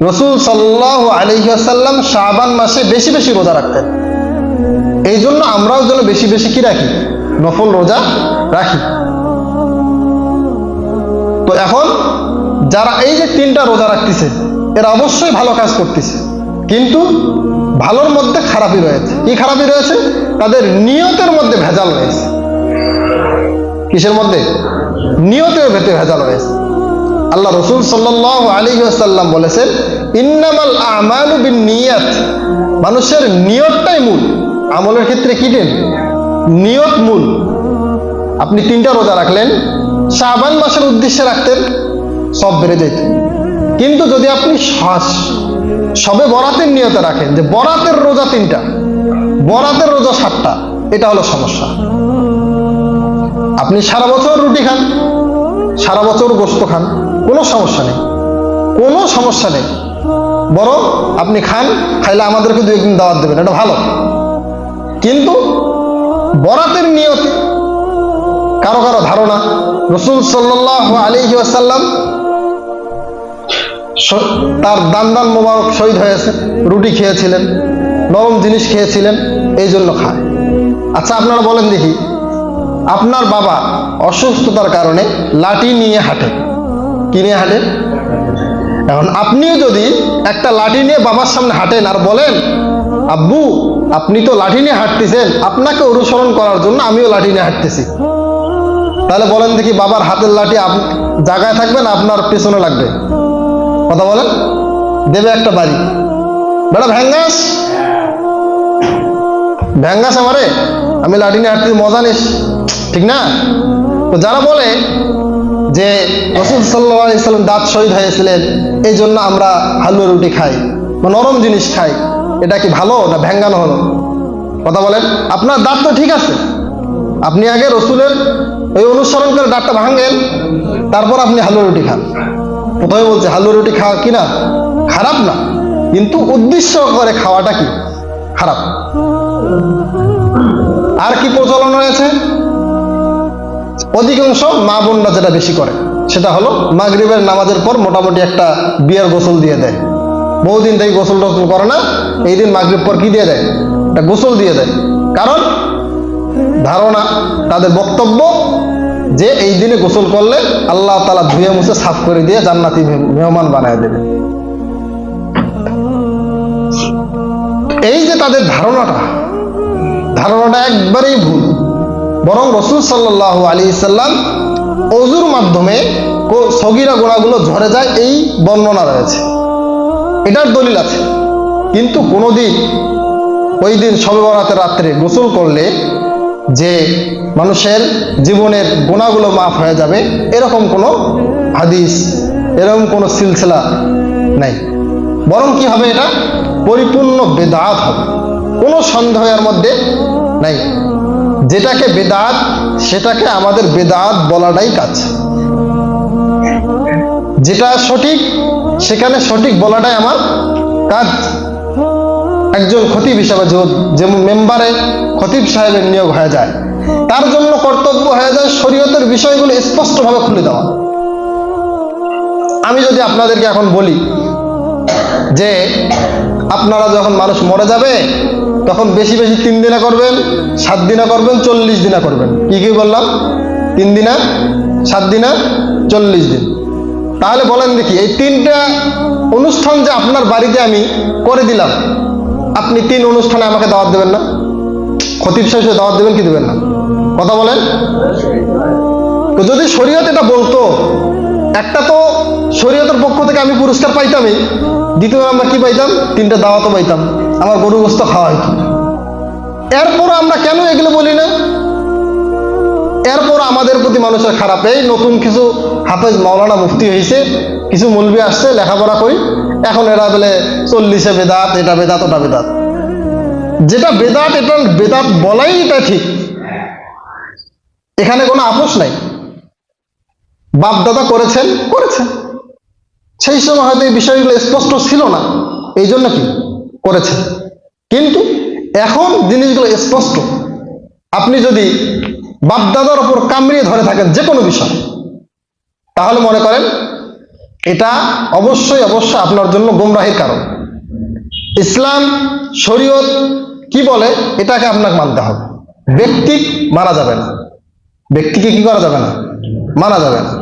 রসুল সাল্লাহ আলহিহাসাল্লাম শাবান মাসে বেশি বেশি রোজা রাখতেন। এই জন্য আমরাও যেন বেশি বেশি কি রাখি? নফল রোজা রাখি। তো এখন যারা এই যে তিনটা রোজা রাখতেছে, এরা অবশ্যই ভালো কাজ করতেছে। কিন্তু ভালোর মধ্যে খারাপই রয়েছে। কি খারাপই রয়েছে? তাদের নিয়তের মধ্যে ভেজাল রয়েছে। কিসের মধ্যে? নিয়তের ভেতরে ভেজাল রয়েছে। আল্লাহ রসুল সাল্লাহ আলী আসাল্লাম বলেছেন, ইন্নামাল আমালু বিন নিয়াত মানুষের নিয়তটাই মূল। আমলের ক্ষেত্রে কি দেন? নিয়ত মূল। আপনি তিনটা রোজা রাখলেন, শাবান মাসের উদ্দেশ্যে রাখতেন, সব বেড়ে যেত। কিন্তু যদি আপনি শ্বাস সবে বরাতের নিয়তে রাখেন, যে বরাতের রোজা তিনটা, বরাতের রোজা সাতটা, এটা হলো সমস্যা। আপনি সারা বছর রুটি খান, সারা বছর গোস্ত খান কোনো সমস্যা নেই। কোনো সমস্যা নেই। বরং আপনি খান, খাইলে আমাদেরকে দু একদিন দাওয়াত দেবেন, এটা ভালো। কিন্তু বরাতের নিয়তে, কারও কারও ধারণা, রসুল সাল্লাহ আলী আসাল্লাম তার দান দান মোবারক শহীদ হয়েছে, রুটি খেয়েছিলেন, নরম জিনিস খেয়েছিলেন, এই জন্য খায়। আচ্ছা আপনারা বলেন দেখি, আপনার বাবা অসুস্থতার কারণে লাঠি নিয়ে হাঁটে। কি নিয়ে হাঁটে এখন আপনিও যদি একটা লাঠি নিয়ে বাবার সামনে হাঁটেন আর বলেন, আব্বু, আপনি তো লাঠি নিয়ে হাঁটতেছেন, আপনাকে অনুসরণ করার জন্য আমিও লাঠি নিয়ে হাঁটতেছি। তাহলে বলেন দেখি বাবার হাতের লাঠি জায়গায় থাকবে না আপনার পেছনে লাগবে? কথা বলেন? দেবে একটা বাড়ি। বেটা, ভ্যাঙ্গাস? ভ্যাঙ্গাস আমারে? আমি লাঠি নিয়ে হাঁটতে মজা নিস। ঠিক না? তো যারা বলে যে রসুল সাল্লাহ সাল্লাম দাঁত শহীদ হয়েছিলেন এই জন্য আমরা হালুয়া রুটি খাই বা নরম জিনিস খাই। এটা কি ভালো না ভ্যাঙ্গানো হলো? কথা বলেন, আপনার দাঁত তো ঠিক আছে। আপনি আগে রসুলের ওই অনুসরণ করে দাঁতটা ভাঙেন, তারপর আপনি হালুয়া রুটি খান। প্রথমে বলছে, হালুয়া রুটি খাওয়া কি না? খারাপ না। কিন্তু উদ্দেশ্য করে খাওয়াটা কি? খারাপ। আর কি প্রচলন রয়েছে? অধিকাংশ মা বোনরা যেটা বেশি করে, সেটা হলো মাগরিবের নামাজের পর মোটামুটি একটা বিয়ার গোসল দিয়ে দেয়। বহুদিন থেকে গোসল টোসল করে না, এই দিন মাগরিব পর কি দিয়ে দেয়? একটা গোসল দিয়ে দেয়। কারণ ধারণা, তাদের বক্তব্য যে এই দিনে গোসল করলে আল্লাহ তালা ধুয়ে মুছে সাফ করে দিয়ে জান্নাতি মেহ- মেহমান বানায় দেবে। এই যে তাদের ধারণাটা ধারণাটা একবারেই ভুল। বরং রসুল সাল্লাহ আলী সাল্লাম অজুর মাধ্যমে সগিরা গোড়াগুলো ঝরে যায়, এই বর্ণনা রয়েছে। এটার দলিল আছে। কিন্তু কোনোদিন ওই দিন সবে বরাতের রাত্রে গোসল করলে যে মানুষের জীবনের গোনাগুলো মাফ হয়ে যাবে, এরকম কোনো হাদিস, এরকম কোনো সিলসিলা নাই। বরং কি হবে এটা? পরিপূর্ণ বেদাত হবে। কোনো সন্দেহের মধ্যে নাই। যেটাকে বেদাত, সেটাকে আমাদের বেদাত বলাটাই কাজ। যেটা সঠিক, সেখানে সঠিক বলাটাই আমার কাজ। একজন খতিব হিসাবে যে- মেম্বারে খতিব সাহেবের নিয়োগ হয়ে যায়, তার জন্য কর্তব্য হয়ে যায় শরীয়তের বিষয়গুলো স্পষ্টভাবে খুলে দেওয়া। আমি যদি আপনাদেরকে এখন বলি যে, আপনারা যখন মানুষ মরে যাবে তখন বেশি বেশি তিন দিনা করবেন, সাত দিনা করবেন, চল্লিশ দিনা করবেন। কি কি বললাম? তিন দিনা, সাত দিনা, চল্লিশ দিন। তাহলে বলেন দেখি, এই তিনটা অনুষ্ঠান যে আপনার বাড়িতে আমি করে দিলাম, আপনি তিন অনুষ্ঠানে আমাকে দাওয়াত দেবেন না? খতিব সাহেব দাওয়াত দেবেন কি দেবেন না? কথা বলেন। তো যদি শরীয়ত এটা বলতো, একটা তো শরীয়তের পক্ষ থেকে আমি পুরস্কার পাইতামই, দ্বিতীয় আমরা কি পাইতাম? তিনটা দাওয়াতও পাইতাম। আমার গরু গোস্ত খাওয়া হইতো এরপর আমরা কেন এগুলো বলি না? এরপর আমাদের প্রতি মানুষের খারাপ। এই নতুন কিছু হাফেজ মাওলানা মুফতি হয়েছে কিছু মলবি আসছে, লেখাপড়া করি। এখন এরা বলে, চল্লিশে বেদাত, এটা বেদাত, ওটা বেদাত। যেটা বেদাত, এটা বেদাত বলাই এটা ঠিক। এখানে কোনো আপোষ নাই। বাপ দাদা করেছেন করেছেন। সেই সময় হয়তো এই বিষয়গুলো স্পষ্ট ছিল না। এই জন্য কি? করেছেন। কিন্তু এখন জিনিসগুলো স্পষ্ট। আপনি যদি বাপ দাদার ওপর কামড়িয়ে ধরে থাকেন যে কোনো বিষয়, তাহলে মনে করেন এটা অবশ্যই অবশ্যই আপনার জন্য গোমরাহির কারণ। ইসলাম, শরীয়ত কি বলে, এটাকে আপনাকে মানতে হবে। ব্যক্তি মারা যাবে না। ব্যক্তিকে কি করা যাবে না? মানা যাবে না।